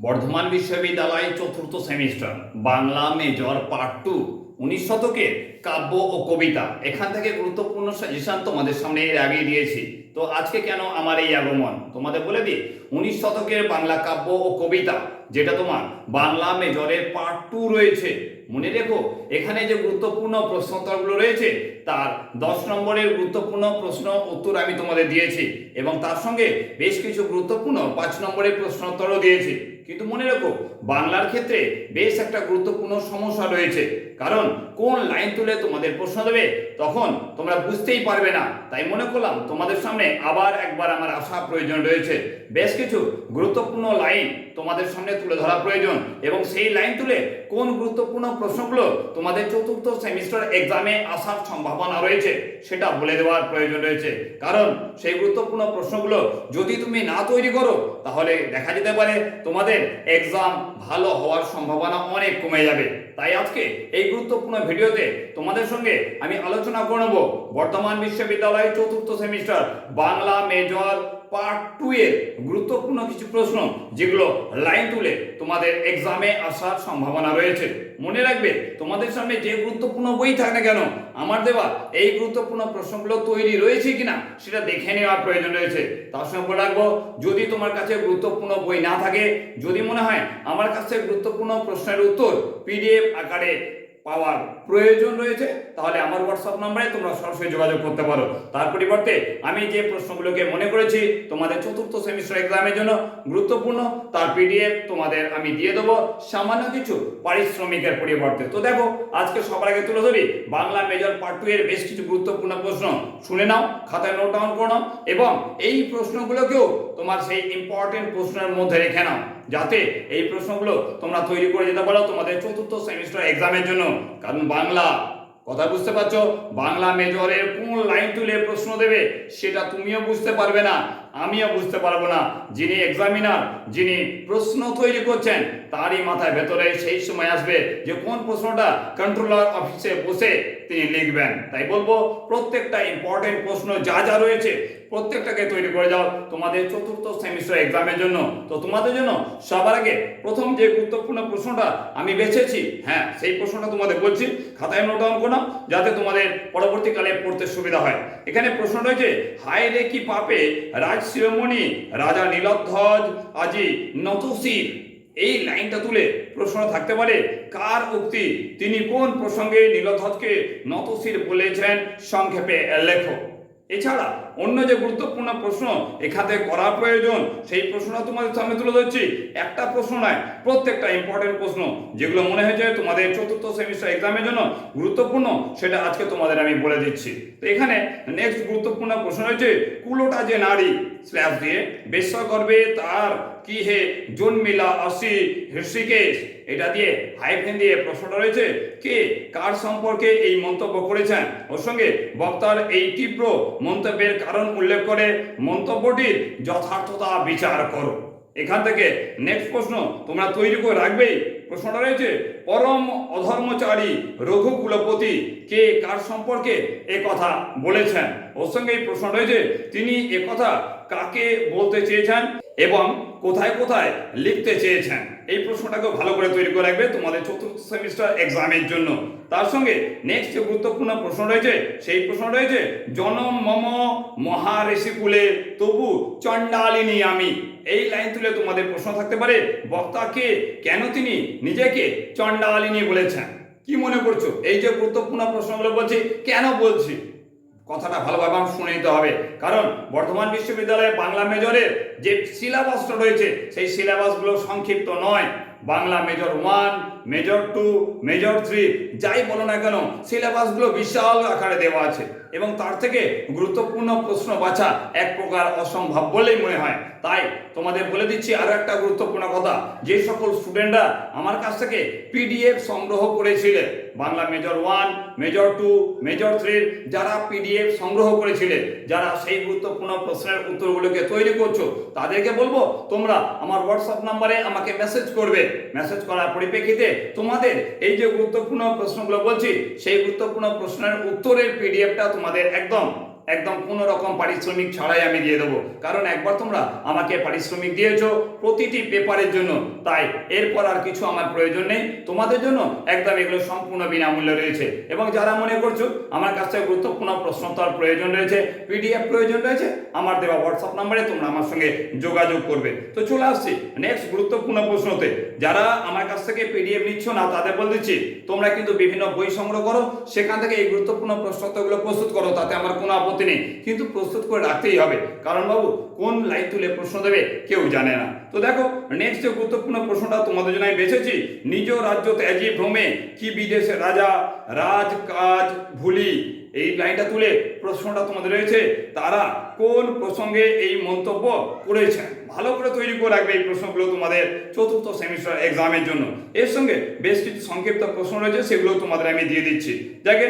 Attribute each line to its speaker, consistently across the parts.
Speaker 1: বর্ধমান বিশ্ববিদ্যালয় চতুর্থ semester, Bangla major part two, উনিশ শতকের কাব্য ও কবিতা। এখান থেকে গুরুত্বপূর্ণ সাজেশন তোমাদের সামনে এর আগে দিয়েছি। তো আজকে কেন আমার এই আগমন? তোমাদের বলে দিই, উনিশ শতকের বাংলা কাব্য ও কবিতা, যেটা তোমার বাংলা মেজরের পার্ট টু রয়েছে। মনে রেখো, এখানে যে গুরুত্বপূর্ণ প্রশ্নোত্তরগুলো রয়েছে, তার দশ নম্বরের গুরুত্বপূর্ণ প্রশ্ন উত্তর আমি তোমাদের দিয়েছি এবং তার সঙ্গে বেশ কিছু গুরুত্বপূর্ণ পাঁচ নম্বরের প্রশ্নোত্তরও দিয়েছি। কিন্তু মনে রেখো, বাংলার ক্ষেত্রে বেশ একটা গুরুত্বপূর্ণ সমস্যা রয়েছে। কারণ কোন লাইন তুলে তোমাদের প্রশ্ন দেবে, তখন তোমরা বুঝতেই পারবে না। তাই মনে করলাম, তোমাদের সামনে আবার একবার আমার আসা প্রয়োজন রয়েছে। বেশ কিছু গুরুত্বপূর্ণ লাইন তোমাদের সামনে তুলে ধরা প্রয়োজন। এবং সেই লাইন তুলে কোন গুরুত্বপূর্ণ প্রশ্নগুলো তোমাদের চতুর্থ সেমিস্টার এক্সামে আসার সম্ভাবনা রয়েছে, সেটা বলে দেওয়ার প্রয়োজন রয়েছে। কারণ সেই গুরুত্বপূর্ণ প্রশ্নগুলো যদি তুমি না তৈরি করো, তাহলে দেখা যেতে পারে তোমাদের এক্সাম ভালো হওয়ার সম্ভাবনা অনেক কমে যাবে। তাই আজকে এই গুরুত্বপূর্ণ ভিডিওতে তোমাদের সঙ্গে আমি আলোচনা করব বর্তমান বিশ্ববিদ্যালয়ের চতুর্থ semester Bangla major part two এর গুরুত্বপূর্ণ কিছু প্রশ্ন, যেগুলো লাইন তুলে তোমাদের এক্সামে আসার সম্ভাবনা রয়েছে। মনে রাখবে, তোমাদের সামনে যে গুরুত্বপূর্ণ বই থাকে না কেন, আমার দেওয়া এই গুরুত্বপূর্ণ প্রশ্নগুলো তৈরি রয়েছে কিনা, সেটা দেখে নেওয়ার প্রয়োজন রয়েছে। তার সঙ্গে রাখব, যদি তোমার কাছে গুরুত্বপূর্ণ বই না থাকে, যদি মনে হয় আমার কাছে গুরুত্বপূর্ণ প্রশ্নের উত্তর পিডিএফ আকারে পাওয়ার প্রয়োজন রয়েছে, তাহলে আমার হোয়াটসঅ্যাপ নাম্বারে তোমরা সরাসরি যোগাযোগ করতে পারো। তার পরিবর্তে আমি যে প্রশ্নগুলোকে মনে করেছি, তোমাদের চতুর্থ সেমিস্টার এক্সামের জন্য গুরুত্বপূর্ণ, তার পিডিএফ তোমাদের আমি দিয়ে দেবো। সামান্য কিছু পারিশ্রমিকের পরিবর্তে। তো দেখো, আজকে সবার আগে তুলে ধরি, বাংলা মেজর পার্ট টু এর বেশ কিছু গুরুত্বপূর্ণ প্রশ্ন। শুনে নাও, খাতায় নোট ডাউন করে এবং এই প্রশ্নগুলোকেও তোমার সেই ইম্পর্টেন্ট প্রশ্নের মধ্যে রেখে নাও। যাতে এই প্রশ্নগুলো তোমরা তৈরি করে যেতে পারো তোমাদের চতুর্থ সেমিস্টার এক্সামের জন্য। কারণ বাংলা, কথা বুঝতে পারছ? বাংলা মেজরের কোন লাইন তুলে প্রশ্ন দেবে, সেটা তুমিও বুঝতে পারবে না। আমিও বুঝতে পারব না। যিনি এক্সামিনার যিনি প্রশ্ন তৈরি করছেন, তারই মাথায় ভেতরে সেই সময় আসবে যে কোন প্রশ্নটা কন্ট্রোলার অফিসে বসে তিনি লিখবেন। তাই বলব, প্রত্যেকটা ইম্পর্টেন্ট প্রশ্ন যা যা রয়েছে, প্রত্যেকটাকে তৈরি করে যাও তোমাদের চতুর্থ সেমিস্টার এক্সামের জন্য। তো তোমাদের জন্য সবার আগে প্রথম যে গুরুত্বপূর্ণ প্রশ্নটা আমি বেছেছি হ্যাঁ সেই প্রশ্নটা তোমাদের বলছি, খাতায় নোট ডাউন করো যাতে তোমাদের পরবর্তীকালে পড়তে সুবিধা হয়। এখানে প্রশ্ন রয়েছে, হায় রে কি পাপে রাজ শিরোমণি, রাজা নীলধ্বজ, আজি নতশির এই লাইনটা তুলে প্রশ্ন থাকতে পারে, কার উক্তি? তিনি কোন প্রসঙ্গে নীলধ্বজকে নতশির বলেছেন সংক্ষেপে লেখো। এছাড়া অন্য যে গুরুত্বপূর্ণ প্রশ্ন এখানে করা প্রয়োজন, সেই প্রশ্নটা তোমাদের সামনে তুলে ধরছি। একটা প্রশ্ন নয়, প্রত্যেকটা ইম্পর্টেন্ট প্রশ্ন, যেগুলো মনে হয়েছে তোমাদের চতুর্থ সেমিস্টার এক্সামের জন্য গুরুত্বপূর্ণ, সেটা আজকে তোমাদের আমি বলে দিচ্ছি। তো এখানে নেক্সট গুরুত্বপূর্ণ প্রশ্ন রয়েছে, কুলোটা যে নারী স্ল্যাশ দিয়ে বেশ্যগর্ভে তার কি হে জন্মিলা অসি হৃষিকেশ? এটা দিয়ে হাইফেন দিয়ে প্রশ্নটা রয়েছে, কে কার সম্পর্কে এই মন্তব্য করেছেন? ওর সঙ্গে বক্তার এই তীব্র মন্তব্যের কারণ উল্লেখ করে মন্তব্যটির যথার্থতা বিচার করো। এখান থেকে নেক্সট প্রশ্ন তোমরা তৈরি করে রাখবেই। প্রশ্নটা রয়েছে, পরম অধর্মচারী রঘু কুলপতি কে কার সম্পর্কে এ কথা বলেছেন? ওর সঙ্গে এই প্রশ্ন রয়েছে, তিনি এ কথা কাকে বলতে চেয়েছেন এবং কোথায় কোথায় লিখতে চেয়েছেন? এই প্রশ্নটাকে ভালো করে তৈরি করে রাখবে তোমাদের চতুর্থ সেমিস্টার এক্সামের জন্য। তার সঙ্গে নেক্সট যে গুরুত্বপূর্ণ প্রশ্ন রয়েছে, সেই প্রশ্ন রয়েছে, জনম মম মহারেষি কুলে তবু চণ্ডালিনী আমি। এই লাইন তুলে তোমাদের প্রশ্ন থাকতে পারে, বক্তাকে কেন তিনি নিজেকে চণ্ডালিনী বলেছেন? কি মনে করছ? এই যে গুরুত্বপূর্ণ প্রশ্নগুলো বলছি, কেন বলছি? কথাটা ভালোভাবে শুনে নিতে হবে। কারণ বর্ধমান বিশ্ববিদ্যালয়ে বাংলা মেজরের যে সিলেবাসটা রয়েছে, সেই সিলেবাসগুলো সংক্ষিপ্ত নয়। Bangla major one major two major three যাই বলো না কেন সিলেবাসগুলো বিশাল আকারে দেওয়া আছে। এবং তার থেকে গুরুত্বপূর্ণ প্রশ্ন বাছা এক প্রকার অসম্ভব বলেই মনে হয়। তাই তোমাদের বলে দিচ্ছি আরও একটা গুরুত্বপূর্ণ কথা। যে সকল স্টুডেন্টরা আমার কাছ থেকে পিডিএফ সংগ্রহ করেছিলে, Bangla major one major two major থ্রির যারা পিডিএফ সংগ্রহ করেছিলে, যারা সেই গুরুত্বপূর্ণ প্রশ্নের উত্তরগুলোকে তৈরি করছ, তাদেরকে বলব, তোমরা আমার হোয়াটসঅ্যাপ নাম্বারে আমাকে মেসেজ করবে। মেসেজ করার পরিপ্রেক্ষিতে তোমাদের এই যে গুরুত্বপূর্ণ প্রশ্নগুলো বলছি, সেই গুরুত্বপূর্ণ প্রশ্নের উত্তরের পিডিএফটা তোমাদের একদম একদম কোনো রকম পারিশ্রমিক ছাড়াই আমি দিয়ে দেবো। কারণ একবার তোমরা আমাকে পারিশ্রমিক দিয়েছ প্রতিটি পেপারের জন্য। তাই এরপর আর কিছু আমার প্রয়োজন নেই। তোমাদের জন্য একদম এগুলো সম্পূর্ণ বিনামূল্যে রয়েছে। এবং যারা মনে করছ আমার কাছে গুরুত্বপূর্ণ প্রশ্নোত্তর প্রয়োজন রয়েছে পিডিএফ প্রয়োজন রয়েছে, আমার দেওয়া হোয়াটসঅ্যাপ নাম্বারে তোমরা আমার সঙ্গে যোগাযোগ করবে। তো চলে আসছি নেক্সট গুরুত্বপূর্ণ প্রশ্নতে। যারা আমার কাছ থেকে পিডিএফ নিচ্ছ না, তাদের বলে দিচ্ছি, তোমরা কিন্তু বিভিন্ন বই সংগ্রহ করো, সেখান থেকে এই গুরুত্বপূর্ণ প্রশ্নোত্তরগুলো প্রস্তুত করো, তাতে আমার কোনো আপত্তি নেই। কিন্তু প্রস্তুত করে রাখতেই হবে। কারণ বাবু কোন লাইন তুলে প্রশ্ন দেবে কেউ জানে না। তো দেখো নেক্সট যে গুরুত্বপূর্ণ প্রশ্নটা তোমাদের জন্য বেছেছি, নিজ রাজ্য ত্যাজি ভ্রমে কি বিদেশে রাজা রাজ কাজ ভুলি? এই লাইনটা তুলে প্রশ্নটা তোমাদের রয়েছে, তারা কোন প্রসঙ্গে এই মন্তব্য করেছেন? ভালো করে তৈরি করে রাখবে এই প্রশ্নগুলো তোমাদের চতুর্থ সেমিস্টার এক্সামের জন্য। এর সঙ্গে বেশ কিছু সংক্ষিপ্ত প্রশ্ন রয়েছে, সেগুলো তোমাদের আমি দিয়ে দিচ্ছি। দেখে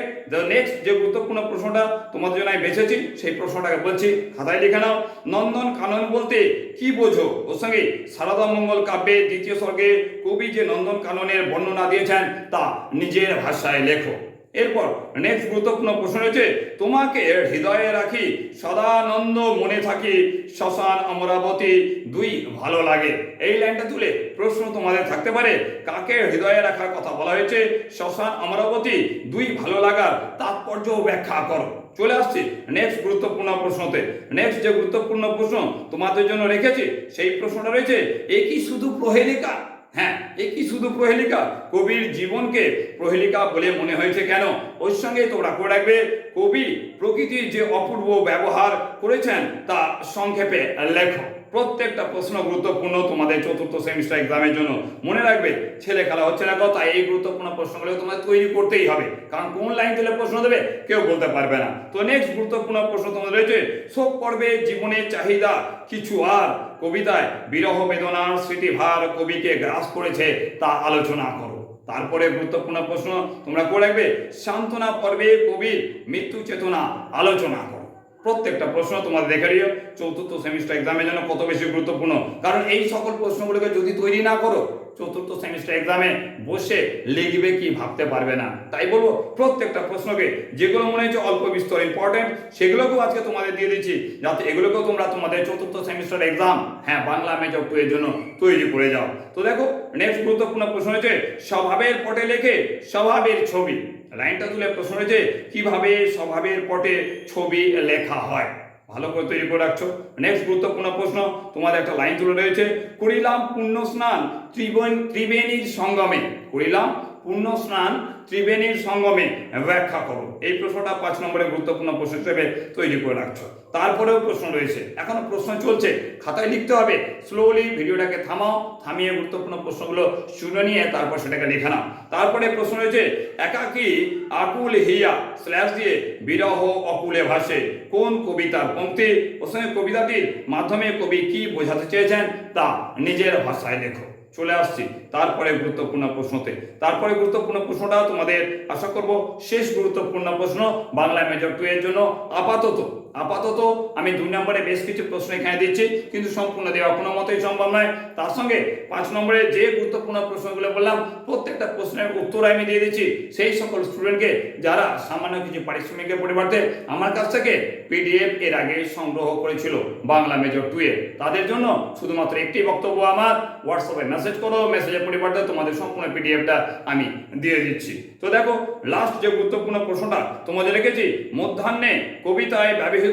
Speaker 1: নেক্সট যে গুরুত্বপূর্ণ প্রশ্নটা তোমাদের জন্য আমি বেছেছি, সেই প্রশ্নটাকে বলছি, খাতায় লিখে নাও। নন্দন কানন বলতে কি বোঝো? ওর সঙ্গে সারদা মঙ্গল কাব্যে দ্বিতীয় স্বর্গে কবি যে নন্দন কাননের বর্ণনা দিয়েছেন, তা নিজের ভাষায় লেখো। এরপর নেক্সট গুরুত্বপূর্ণ প্রশ্ন রয়েছে, তোমাকে হৃদয়ে রাখি, সদানন্দ মনে থাকি, শ্মশান অমরাবতী দুই ভালো লাগে। এই লাইনটা তুলে প্রশ্ন তোমাদের থাকতে পারে, কাকে হৃদয়ে রাখার কথা বলা হয়েছে? শ্মশান অমরাবতী দুই ভালো লাগার তাৎপর্য ব্যাখ্যা করো। চলে আসছি নেক্সট গুরুত্বপূর্ণ প্রশ্নতে। নেক্সট যে গুরুত্বপূর্ণ প্রশ্ন তোমাদের জন্য রেখেছি, সেই প্রশ্নটা রয়েছে, এ কি শুধু প্রহেলিকা হ্যাঁ এ কি শুধু প্রহেলিকা? কবির জীবনকে প্রহেলিকা বলে মনে হয়েছে কেন? ওর সঙ্গে তোমরা করে রাখবে। কবি প্রকৃতির যে অপূর্ব ব্যবহার করেছেন তা সংক্ষেপে লেখো। প্রত্যেকটা প্রশ্ন গুরুত্বপূর্ণ তোমাদের চতুর্থ সেমিস্টার এক্সামের জন্য। মনে রাখবে, ছেলে খেলা হচ্ছে না কথা এই গুরুত্বপূর্ণ প্রশ্নগুলো তোমাদের তৈরি করতেই হবে। কারণ কোন লাইন তুলে প্রশ্ন দেবে, কেউ বলতে পারবে না। তো নেক্সট গুরুত্বপূর্ণ প্রশ্ন তোমাদের রয়েছে, শোক পর্বে জীবনের চাহিদা কিছু আর। কবিতায় বিরহ বেদনার স্মৃতিভার কবিকে গ্রাস করেছে তা আলোচনা করো। তারপরে গুরুত্বপূর্ণ প্রশ্ন, তোমরা করে রাখবে, সান্ত্বনা পর্বে কবির মৃত্যু চেতনা আলোচনা করো। প্রত্যেকটা প্রশ্ন তোমাদের দেখে নিও, চতুর্থ সেমিস্টার এক্সামের জন্য কত বেশি গুরুত্বপূর্ণ? কারণ এই সকল প্রশ্নগুলোকে যদি তৈরি না করো চতুর্থ সেমিস্টার এক্সামে বসে লিখবে কি ভাবতে পারবে না। তাই বলব, প্রত্যেকটা প্রশ্নকে যেগুলো মনে হচ্ছে অল্প বিস্তর ইম্পর্টেন্ট সেগুলোকেও আজকে তোমাদের দিয়ে দিচ্ছি, যাতে এগুলোকেও তোমরা তোমাদের চতুর্থ সেমিস্টার এক্সাম হ্যাঁ বাংলা মেজর টু এর জন্য তৈরি করে যাও। তো দেখো নেক্সট গুরুত্বপূর্ণ প্রশ্ন হচ্ছে, স্বভাবের পটে লেখে স্বভাবের ছবি। লাইনটা তুলে প্রশ্ন হয়েছে কীভাবে স্বভাবের পটে ছবি লেখা হয়? ভালো করে তৈরি করে রাখছো। নেক্সট গুরুত্বপূর্ণ প্রশ্ন, তোমাদের একটা লাইন তুলে রয়েছে, করিলাম পুণ্য স্নান ত্রিবেণ, ত্রিবেণীর সঙ্গমে। করিলাম পুণ্য স্নান ত্রিবেণীর সঙ্গমে ব্যাখ্যা করো। এই প্রশ্নটা পাঁচ নম্বরের গুরুত্বপূর্ণ প্রশ্ন হিসেবে তৈরি করে রাখছো। তারপরেও প্রশ্ন রয়েছে। এখনও প্রশ্ন চলছে, খাতায় লিখতে হবে। স্লোলি ভিডিওটাকে থামাও, থামিয়ে গুরুত্বপূর্ণ প্রশ্নগুলো শুনে নিয়ে তারপর সেটাকে লিখে নাও। তারপরে প্রশ্ন রয়েছে, একাকি আকুল হিয়া স্ল্যাশ দিয়ে বিরহ অকুলে ভাসে, কোন কবিতার পঙ্ক্তি? সঙ্গে কবিতাটির মাধ্যমে কবি কি বোঝাতে চেয়েছেন? তা নিজের ভাষায় লেখো। চলে আসছি। তারপরে গুরুত্বপূর্ণ প্রশ্নতে। তারপরে গুরুত্বপূর্ণ প্রশ্নটা তোমাদের আশা করব শেষ গুরুত্বপূর্ণ প্রশ্ন বাংলা মেজর টু এর জন্য আপাতত। আপাতত আমি দুই নম্বরে বেশ কিছু প্রশ্ন এখানে দিচ্ছি, কিন্তু সম্পূর্ণ দেওয়া কোনো মতেই সম্ভব নয়। তার সঙ্গে পাঁচ নম্বরে যে গুরুত্বপূর্ণ প্রশ্নগুলো বললাম, প্রত্যেকটা প্রশ্নের উত্তর আমি দিয়ে দিচ্ছি। সেই সকল স্টুডেন্টকে যারা সামান্য কিছু পারিশ্রমিকের পরিবর্তে আমার কাছ থেকে পিডিএফ এর আগে সংগ্রহ করেছিল বাংলা মেজর টু এ। তাদের জন্য শুধুমাত্র একটি বক্তব্য আমার হোয়াটসঅ্যাপে মেসেজ করো মেসেজের পরিবর্তে তোমাদের সম্পূর্ণ পিডিএফটা আমি দিয়ে দিচ্ছি। তো দেখো লাস্ট যে গুরুত্বপূর্ণ প্রশ্নটা তোমাদের রেখেছি, মধ্যাহ্নে কবিতায় ব্যবহৃত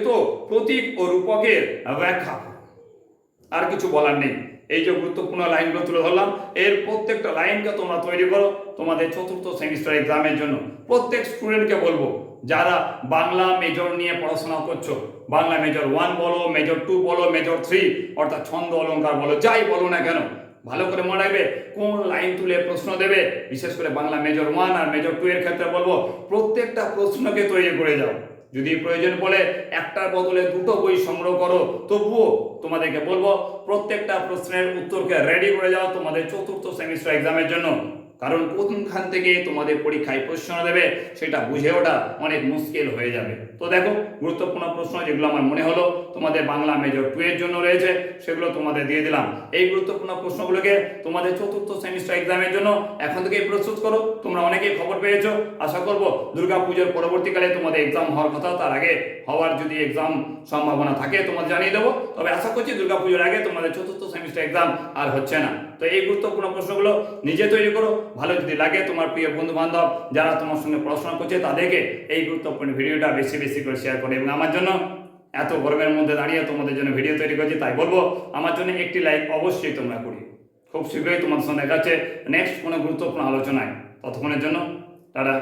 Speaker 1: প্রতীক ও রূপকের ব্যাখ্যা। আর কিছু বলার নেই। এই যে গুরুত্বপূর্ণ লাইনগুলো তুলে ধরলাম, এর প্রত্যেকটা লাইনকে তোমরা তৈরি করো তোমাদের চতুর্থ সেমিস্টার এক্সামের জন্য। প্রত্যেক স্টুডেন্টকে বলব, যারা বাংলা মেজর নিয়ে পড়াশোনা করছ, বাংলা মেজর ওয়ান বলো মেজর টু বলো মেজর থ্রি অর্থাৎ ছন্দ, অলঙ্কার বলো, যাই বলো না কেন, ভালো করে মনে রাখবে, কোন লাইন তুলে প্রশ্ন দেবে, বিশেষ করে বাংলা মেজর ওয়ান আর মেজর টু এর ক্ষেত্রে বলব, প্রত্যেকটা প্রশ্নকে তৈরি করে যাও। যদি প্রয়োজন পড়ে একটার বদলে দুটো বই সংগ্রহ করো, তবুও তোমাদেরকে বলব, প্রত্যেকটা প্রশ্নের উত্তরকে রেডি করে যাও তোমাদের চতুর্থ সেমিস্টার এক্সামের জন্য। কারণ কোনখান থেকে তোমাদের পরীক্ষায় প্রশ্ন দেবে সেটা বুঝে ওঠা অনেক মুশকিল হয়ে যাবে। তো দেখো, গুরুত্বপূর্ণ প্রশ্ন যেগুলো আমার মনে হলো, তোমাদের বাংলা মেজর টু এর জন্য রয়েছে, সেগুলো তোমাদের দিয়ে দিলাম। এই গুরুত্বপূর্ণ প্রশ্নগুলোকে তোমাদের চতুর্থ সেমিস্টার এক্সামের জন্য এখন থেকেই প্রস্তুত করো। তোমরা অনেকেই খবর পেয়েছ। আশা করব দুর্গাপুজোর পরবর্তীকালে তোমাদের এক্সাম হওয়ার কথা, তার আগে হওয়ার যদি এক্সাম সম্ভাবনা থাকে তোমাদের জানিয়ে দেবো। তবে আশা করছি দুর্গাপুজোর আগে তোমাদের চতুর্থ সেমিস্টার এক্সাম আর হচ্ছে না। তো এই গুরুত্বপূর্ণ প্রশ্নগুলো নিজে তৈরি করো। ভালো যদি লাগে তোমার প্রিয় বন্ধু বান্ধব যারা তোমার সঙ্গে পড়াশোনা করছে, তাদেরকে এই গুরুত্বপূর্ণ ভিডিওটা বেশি বেশি করে শেয়ার করে এবং আমার জন্য এত গরমের মধ্যে দাঁড়িয়ে তোমাদের জন্য ভিডিও তৈরি করছি, তাই বলব আমার জন্য একটি লাইক অবশ্যই তোমরা করি। খুব শীঘ্রই তোমাদের সঙ্গে দেখাচ্ছে নেক্সট কোনো গুরুত্বপূর্ণ আলোচনায়। ততক্ষণের জন্য, টাটা।